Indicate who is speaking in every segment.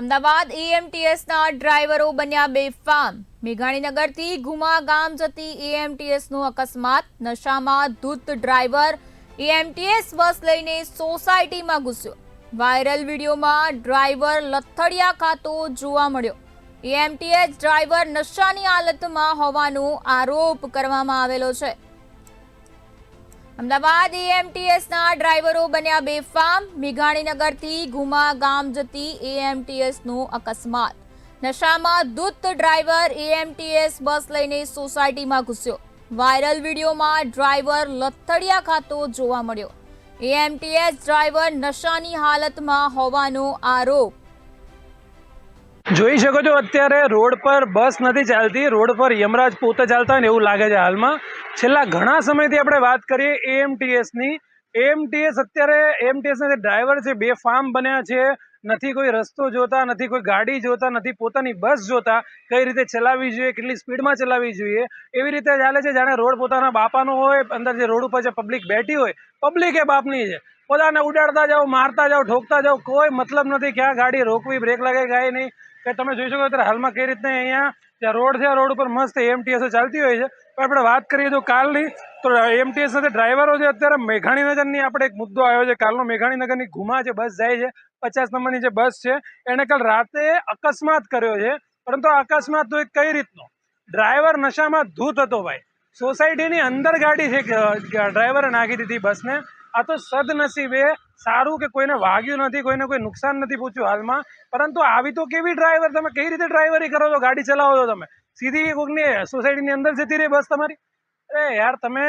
Speaker 1: અમદાવાદ એએમટીએસના ડ્રાઈવરો બન્યા બેફામ. મેઘાણીનગરથી ગુમા ગામ જતી એએમટીએસનો અકસ્માત. નશામાં ધૂત ડ્રાઈવર એએમટીએસ બસ લઈને સોસાયટીમાં ઘૂસ્યો. વાયરલ વિડીયોમાં ડ્રાઈવર લથડિયા ખાતો જોવા મળ્યો. એએમટીએસ ડ્રાઈવર નશાની હાલતમાં હોવાનો આરોપ કરવામાં આવેલો છે. અમદાવાદ એએમટીએસના ડ્રાઈવરો બન્યા બેફામ. મેઘાણીનગરથી ગુમા ગામ જતી એએમટીએસનો અકસ્માત. નશામાં દૂત ડ્રાઈવર એએમટીએસ બસ લઈને સોસાયટીમાં ઘૂસ્યો. વાયરલ વિડીયોમાં ડ્રાઈવર લથડિયા ખાતો જોવા મળ્યો. એએમટીએસ ડ્રાઈવર નશાની હાલતમાં હોવાનો આરોપ.
Speaker 2: જોઈ શકો છો અત્યારે રોડ પર બસ નથી ચાલતી, રોડ પર યમરાજ પોતે ચાલતા હોય ને એવું લાગે છે હાલમાં. છેલ્લા ઘણા સમયથી આપણે વાત કરીએ એએમટીએસની એએમટીએસ અત્યારે એએમટીએસના જે ડ્રાઈવર છે, બે ફાર્મ બન્યા છે. નથી કોઈ રસ્તો જોતા, નથી કોઈ ગાડી જોતા, નથી પોતાની બસ જોતા કઈ રીતે ચલાવવી જોઈએ, કેટલી સ્પીડમાં ચલાવવી જોઈએ, એવી રીતે ચાલે છે. જાણે રોડ પોતાના બાપાનો હોય, અંદર જે રોડ ઉપર જે પબ્લિક બેઠી હોય પબ્લિક એ બાપની છે. પોતાને ઉડાડતા જાઓ, મારતા જાઓ, ઠોકતા જાઓ, કોઈ મતલબ નથી ક્યાં ગાડી રોકવી બ્રેક લાગે ગાય નહીં. કે તમે જોઈ શકો અત્યારે હાલમાં કઈ રીતના અહીંયા ત્યાં રોડ છે, રોડ ઉપર મસ્ત એમટીએસ ચાલતી હોય છે. પણ આપણે વાત કરીએ તો કાલની, તો એમટીએસ સાથે ડ્રાઈવરો છે અત્યારે મેઘાણીનગરની આપણે એક મુદ્દો આવ્યો છે. કાલનો મેઘાણીનગરની ઘુમા છે, બસ જાય છે. પચાસ નંબરની જે બસ છે એણે કાલ રાતે અકસ્માત કર્યો છે. પરંતુ અકસ્માત તો એક કઈ રીતનો? ડ્રાઈવર નશામાં ધૂત હતો ભાઈ. સોસાયટીની અંદર ગાડી છે ડ્રાઈવરે નાખી દીધી બસને. આ તો સદનસીબે સારું કે કોઈને વાગ્યું નથી, કોઈને કોઈ નુકસાન નથી પૂછ્યું હાલમાં. પરંતુ આવી તો કેવી ડ્રાઈવર? તમે કઈ રીતે ડ્રાઈવરી કરો છો? ગાડી ચલાવો છો તમે? સીધી કોઈકની સોસાયટીની અંદર જતી રહી બસ તમારી? અરે યાર, તમે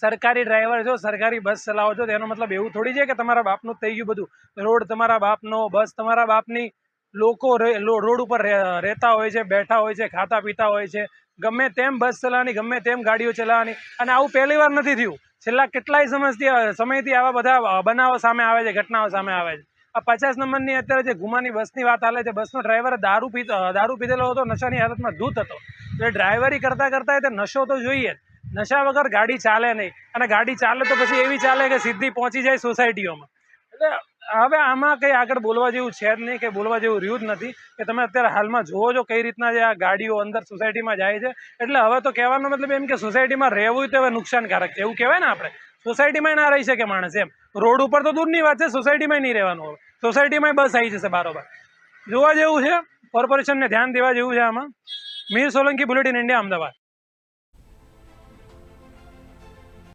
Speaker 2: સરકારી ડ્રાઈવર છો, સરકારી બસ ચલાવો છો તેનો મતલબ એવું થોડી છે કે તમારા બાપનું થઈ ગયું બધું? રોડ તમારા બાપનો, બસ તમારા બાપની, લોકો રોડ ઉપર રહેતા હોય છે, બેઠા હોય છે, ખાતા પીતા હોય છે, ગમે તેમ બસ ચલાવવાની, ગમે તેમ ગાડીઓ ચલાવવાની, અને આવું પહેલી વાર નથી થયું. છેલ્લા કેટલાય સમયથી સમયથી આવા બધા બનાવો સામે આવે છે, ઘટનાઓ સામે આવે છે. આ પચાસ નંબરની અત્યારે જે ગુમાની બસની વાત હાલે છે, બસનો ડ્રાઈવર દારૂ પીતો દારૂ પીધેલો હતો, નશાની હાલતમાં ધૂત હતો. એટલે ડ્રાઈવરી કરતાં કરતાં તે નશો તો જોઈએ જ. નશા વગર ગાડી ચાલે નહીં. અને ગાડી ચાલે તો પછી એવી ચાલે કે સીધી પહોંચી જાય સોસાયટીઓમાં. એટલે હવે આમાં કંઈ આગળ બોલવા જેવું છે જ નહીં કે બોલવા જેવું રહ્યું જ નથી કે તમે અત્યારે હાલમાં જોવો છો કઈ રીતના જે આ ગાડીઓ અંદર સોસાયટીમાં જાય છે. એટલે હવે તો કહેવાનો મતલબ એમ કે સોસાયટીમાં રહેવું તો હવે નુકસાનકારક છે. એવું કહેવાય ને આપણે? સોસાયટીમાં ના રહી શકે માણસ એમ. રોડ ઉપર તો દૂરની વાત છે સોસાયટીમાં નહીં રહેવાનું હવે. સોસાયટીમાં બસ આવી જશે બારોબાર. જોવા જેવું છે, કોર્પોરેશનને ધ્યાન દેવા જેવું છે આમાં. Mir Solanki bulletin India, Ahmedabad.